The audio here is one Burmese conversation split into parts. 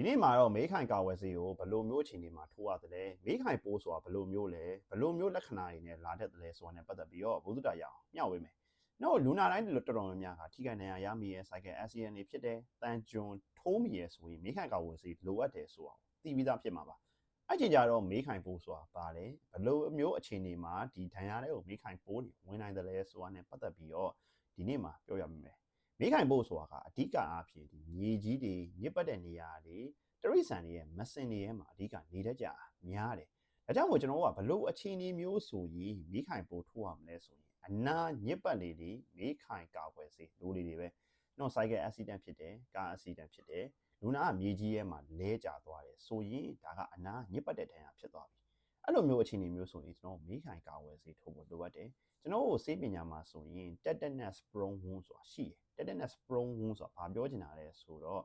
ဒီနေ့မှာတော့မေးခိုင်ကာဝယ်ဆေးကိုဘယ်လိုမျိုးအခြေအနေမှာထိုးရတယ်လဲမေးခိုင်ပိုးဆိုတာဘယ်လိုမျိုးလဲဘယ်လိုမျိုးလက္ခဏာတွေနဲ့လာတတ်တယ်လဲဆိုတာနဲ့ပတ်သက်ပြီးတော့ဘုသူတရအောင်မျှဝေမယ်။နောက်လူနာတိုင်းတော်တော်များများကထိခိုက်နေရရမိရဲ့ cycle accident တွေဖြစ်တယ်။တန်ကြွန်ထိုးမိရဲ့ဆိုရင်မေးခိုင်ကာဝယ်ဆေးလိုအပ်တယ်ဆိုအောင်သိပြီးသားဖြစ်မှာပါ။အဲ့ချိန်ကြတော့မေးခိုင်ပိုးဆိုတာဘာလဲဘယ်လိုမျိုးအခြေအနေမှာဒီဒဏ်ရာတွေကိုမေးခိုင်ပိုးတွေဝင်နိုင်တယ်လဲဆိုတာနဲ့ပတ်သက်ပြီးတော့ဒီနေ့မှာပြောရမယ်။ မေးခိုင်ပို့ဆိုတာကအဓိကအားဖြင့်ဒီမြေကြီးတွေညစ်ပတ်တဲ့နေရာတွေတရိษံတွေရဲ့မစင်တွေရဲ့မှာအဓိကနေတတ်ကြများတယ်။ဒါကြောင့်မို့ကျွန်တော်တို့ကဘလို့အခြေအနေမျိုးဆိုရင်မေးခိုင်ပို့ထိုးရမလဲဆိုရင်အနာညစ်ပတ်လေလေမေးခိုင်ကာကွယ်စေလိုလေတွေပဲ။နော် cycle accident ဖြစ်တယ်ကား accident ဖြစ်တယ်လူနာကမြေကြီးရဲ့မှာလဲကျသွားတယ်ဆိုရင်ဒါကအနာညစ်ပတ်တဲ့ဒဏ်ရာဖြစ်သွားပြီ။ အဲ့လိုမျိုးအခြေအနေမျိုးဆိုရင်ကျွန်တော်မေးခိုင်ကာကွယ်စေထိုးဖို့လိုအပ်တယ်။ကျွန်တော်တို့ဆေးပညာမှာဆိုရင် tetanus prone wound ဆိုတာရှိတယ် tetanus prone wound ဆိုတာဘာပြောချင်တာလဲဆိုတော့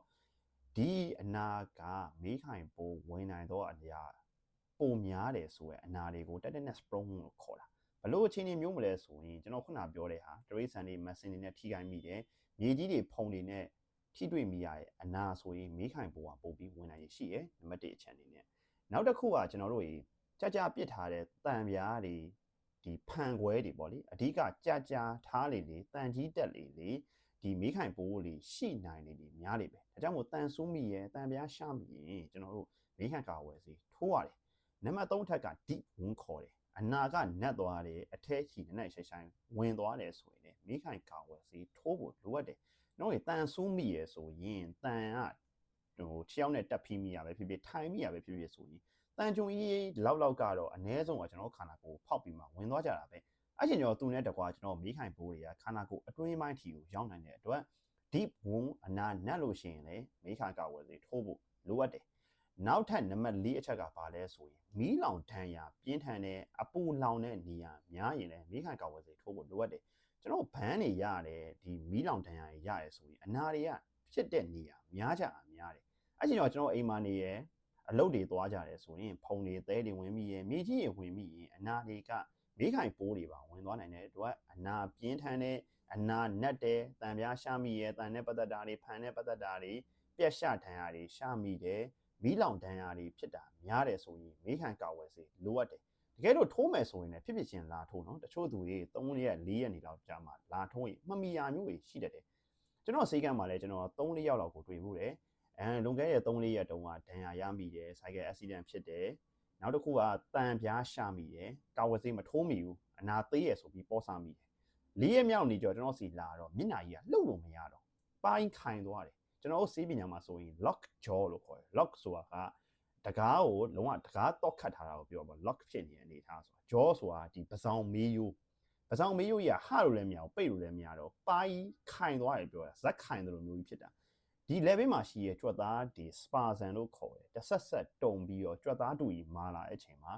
ဒီအနာကမေးခိုင်ပိုးဝင်နိုင်တော့အရာပုံများတယ်ဆိုရယ်အနာတွေကို tetanus prone wound လို့ခေါ်တာဘလို့အခြေအနေမျိုးမလဲဆိုရင်ကျွန်တော်ခုနပြောတဲ့ဟာတရိษံတွေမက်ဆင်တွေနဲ့ထိခိုက်မိတယ်မြေကြီးတွေဖုံတွေနဲ့ထိတွေ့မိရတဲ့အနာဆိုရင်မေးခိုင်ပိုးကပို့ပြီးဝင်နိုင်ရရှိရယ်နံပါတ်1အချက်အနေနဲ့နောက်တစ်ခုကကျွန်တော်တို့ကြီး ကြကြပစ်ထားတဲ့တံပြားတွေဒီဖန်ခွဲတွေပေါ့လေအဓိကကြာကြာထားလေလေတန်ကြီးတက်လေလေဒီမေးခိုင်ပိုးလေးရှိနိုင်နေပြီများနေပဲဒါကြောင့်မို့တန်ဆိုးမိရဲ့တန်ပြားရှာမိရင်ကျွန်တော်တို့မေးခိုင်ကာဝယ်စီထိုးရတယ်နံပါတ်3ထက်က deep wound ခေါ်တယ်အနာကနတ်သွားတယ်အထဲချီနဲ့ဆိုင်ဆိုင်ဝင်သွားတယ်ဆိုရင်လေမေးခိုင်ကာဝယ်စီထိုးဖို့လိုအပ်တယ်နော်တန်ဆိုးမိရဲ့ဆိုရင်တန်ကဟိုချောင်းနဲ့တက်ဖိမိရပဲဖြစ်ဖြစ်ထိုင်မိရပဲဖြစ်ဖြစ်ဆိုရင် တန်ကြုံကြီးလောက်လောက်ကတော့အ ਨੇ ဆုံးကကျွန်တော်ခန္ဓာကိုယ်ဖောက်ပြီးမှဝင်သွားကြတာပဲအဲ့ချိန်ကျော်သူနဲ့တကွာကျွန်တော်မိခိုင်ဘိုးတွေကခန္ဓာကိုယ်အတွင်းပိုင်းထီကိုရောက်နိုင်တဲ့အတွက် deep wound အနာနက်လို့ရှိရင်လေမိခိုင်ကောက်ဝယ်စီထိုးဖို့လိုအပ်တယ်နောက်ထပ်နံပါတ်၄အချက်ကဘာလဲဆိုရင်မီးလောင်တန်းရာပြင်းထန်တဲ့အပူလောင်တဲ့နေရာများရင်လည်းမိခိုင်ကောက်ဝယ်စီထိုးဖို့လိုအပ်တယ်ကျွန်တော်ဘန်းတွေရတယ်ဒီမီးလောင်တန်းရာရရဲဆိုရင်အနာတွေကဖြစ်တဲ့နေရာများကြတာများတယ်အဲ့ချိန်ကျော်ကျွန်တော်အိမ်မှာနေရ အလုတ်တွေသွားကြတယ်ဆိုရင်ဖုံတွေသဲတွေဝင်မိရင်မြေကြီးတွေဝင်မိရင်အနာတွေကမိခိုင်ပိုးတွေပါဝင်သွားနိုင်တဲ့အတွက်အနာပြင်းထန်တဲ့အနာနက်တဲ့တန်ပြားရှာမိရဲ့တန်နဲ့ပတ်သက်တာတွေဖန်နဲ့ပတ်သက်တာတွေပြက်ရှဒဏ်ရာတွေရှာမိတယ်မီးလောင်ဒဏ်ရာတွေဖြစ်တာများတယ်ဆိုရင်မိခိုင်ကောက်ဝယ်စေလိုအပ်တယ်တကယ်လို့ထိုးမယ်ဆိုရင်လည်းဖြစ်ဖြစ်ချင်းလာထိုးနော်တချို့သူတွေ3ရက်4ရက်နေလောက်ကြာမှလာထိုးရင်မမီယာမျိုးတွေရှိတတ်တယ်ကျွန်တော်စေကမ်းမှာလည်းကျွန်တော်3 4ရောက်လောက်ကိုတွေ့မှုတယ် အဲလွန်ခဲ့တဲ့3 4ရက်တုန်းကဒဏ်ရာရမိတယ် cycle accident ဖြစ်တယ်နောက်တစ်ခုကတန်ပြားရှာမိတယ်ကာဝယ်ဆေးမထိုးမိဘူးအနာသေးရဆိုပြီးပေါ်ဆမိတယ်လေးရက်မြောက်နေကြကျွန်တော်စီလာတော့မျက်နှာကြီးကလှုပ်လို့မရတော့ပိုင်းခိုင်သွားတယ်ကျွန်တော်ဆေးပညာမှာဆိုရင် lock jaw လို့ခေါ်တယ် lock ဆိုတာကတကားကိုလုံးဝတကားတော့ခတ်ထားတာကိုပြောပါ lock ဖြစ်နေတဲ့အနေထားဆိုတာ jaw ဆိုတာဒီပစောင်မေးယိုးပစောင်မေးယိုးကြီးကဟလို့လည်းမရဘူးပိတ်လို့လည်းမရတော့ပိုင်းခိုင်သွားတယ်ပြောတာဇက်ခိုင်တယ်လို့မျိုးကြီးဖြစ်တာ ဒီ level မှာရှိရဲ့ကြွက်သားဒီ spasm လို့ခေါ်တယ်တစ်ဆက်ဆက်တုံပြီးတော့ကြွက်သားတူကြီးမာလာတဲ့အချိန်မှာ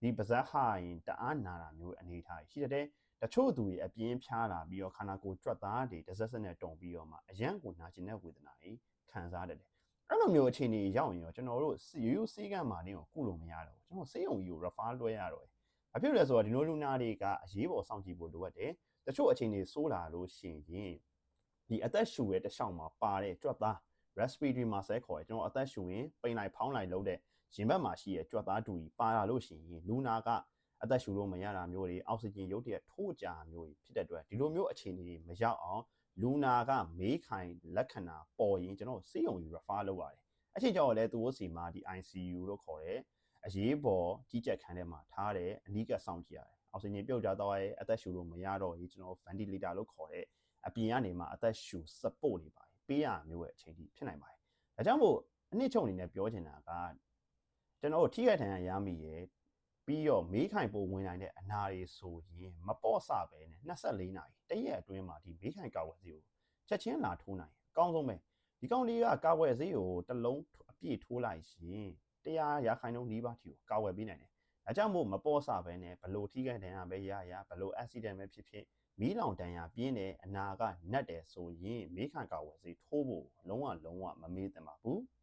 ဒီပါဇက်ဟာရင်တအားနာတာမျိုးအနေထားရှိတဲ့တချို့သူတွေအပြင်းဖြားလာပြီးတော့ခန္ဓာကိုယ်ကြွက်သားတွေတစ်ဆက်ဆက်နဲ့တုံပြီးတော့မှအရန်ကိုနာကျင်တဲ့ဝေဒနာကြီးခံစားရတယ်အဲ့လိုမျိုးအခြေအနေရောက်ရင်ရောကျွန်တော်တို့ရိုးရိုးစေးကမ်းမာနေကိုကုလို့မရတော့ဘူးကျွန်တော်စေးုံကြီးကို refer လွှဲရတော့တယ်ဘာဖြစ်လဲဆိုတော့ဒီလိုလူနာတွေကအရေးပေါ်စောင့်ကြည့်ဖို့လိုအပ်တယ်တချို့အခြေအနေဆိုးလာလို့ရှိရင် ဒီအသက်ရှူရဲ့တခြားမှာပါတဲ့ကြွက်သား respiratory muscle ခေါ်တယ်ကျွန်တော်အသက်ရှူရင်ပိန်လိုက်ဖောင်းလိုက်လုပ်တဲ့ရင်ဘတ်မှာရှိတဲ့ကြွက်သားတူကြီးပါလာလို့ရှိရင်လူနာကအသက်ရှူလို့မရတာမျိုးတွေအောက်ဆီဂျင်ရုပ်တရက်ထိုးကြမျိုးတွေဖြစ်တဲ့အတွက်ဒီလိုမျိုးအခြေအနေတွေမရောက်အောင်လူနာကမေးခိုင်လက္ခဏာပေါ်ရင်ကျွန်တော်စေယုံယူ refer လုပ်ရတယ်အချိန်ကြောင့်လည်းသူတို့စီမှာဒီ ICU လို့ခေါ်တဲ့အရေးပေါ်ကြီးကြပ်ခန်းထဲမှာထားတယ်အနီးကပ်ဆောင်ကြည့်ရတယ် အောက်ဆီဂျင်ပြုတ်ကြတော့ရဲ့အသက်ရှူလို့မရတော့ရင်ကျွန်တော် ventilator လို့ခေါ်တဲ့အပြင်ကနေမှအသက်ရှူ support တွေပါပေးရမျိုးရဲ့အချိန်ကြီးဖြစ်နိုင်ပါတယ်။ဒါကြောင့်မို့အနှစ်ချုပ်အနေနဲ့ပြောချင်တာကကျွန်တော်တို့ထိခိုက်ဒဏ်ရာရမိရဲ့ပြီးတော့မေးခိုင်ပိုဝင်နိုင်တဲ့အနာတွေဆိုရင်မပေါ့ဆပဲနဲ့24နာရီတရက်အတွင်းမှာဒီမေးခိုင်ကာဝယ်ဆေးကိုချက်ချင်းလာထိုးနိုင်အကောင်းဆုံးပဲဒီကောင်လေးကကာဝယ်ဆေးကိုတစ်လုံးအပြည့်ထိုးလိုက်ရင်တရားရခိုင်နှုန်းနီးပါးထီကိုကာဝယ်ပေးနိုင်တယ်။ ဒါကြောင့်မို့မပေါ့ဆပဲနဲ့ဘလို့ထိခိုက်ဒဏ်ရာပဲရရဘလို့ accident ပဲဖြစ်ဖြစ်မီးလောင်တန်ရာပြင်းတယ်အနာကနတ်တယ်ဆိုရင်မေးခံကာဝယ်စေးထိုးဖို့လုံးဝလုံးဝမမေးသင့်ပါဘူး။